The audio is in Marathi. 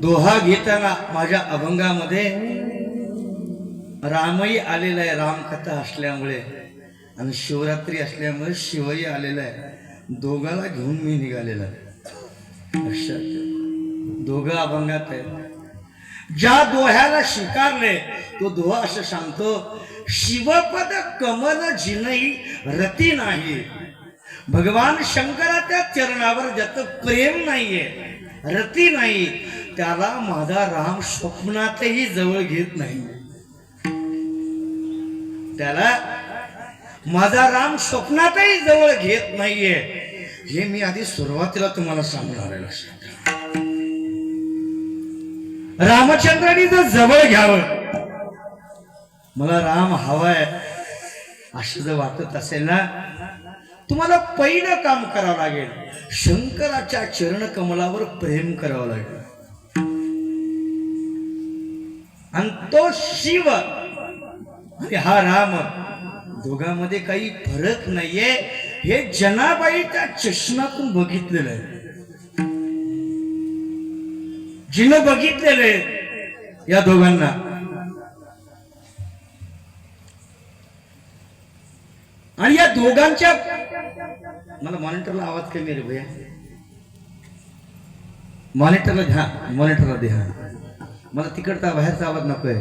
दोहा घेताना माझ्या अभंगामध्ये रामही आलेला आहे रामकथा असल्यामुळे. आणि शिवरात्री असल्यामुळे शिवही आलेला आहे. दोघाला घेऊन मी निघालेला आहे. दोघं अभंगात आहे ज्या दोह्याला स्वीकारले तो दोहा असं सांगतो शिवपद कमल जिनई रती नाही. भगवान शंकराच्या चरणावर ज्याचं प्रेम नाहीये रती नाही त्याला माझा राम स्वप्नातही जवळ घेत नाही. त्याला माझा राम स्वप्नातही जवळ घेत नाहीये हे मी आधी सुरुवातीला तुम्हाला सांगणार आहे रामचंद्राने जर जवळ घ्यावं मला राम हवाय असं जर वाटत असेल ना तुम्हाला पहिलं काम करावं लागेल. शंकराच्या चरण कमलावर प्रेम करावं लागेल. आणि तो शिव आणि हा राम दोघांमध्ये काही फरक नाहीये. हे जनाबाईच्या चष्म्यातून बघितलेलं आहे. जिनं बघितलेलं आहे या दोघांना. आणि या दोघांच्या मला मॉनिटरला आवाज कमी रे भैया. मॉनिटरला घ्या मॉनिटरला द्या. मला तिकडचा बाहेरचा आवाज नकोय.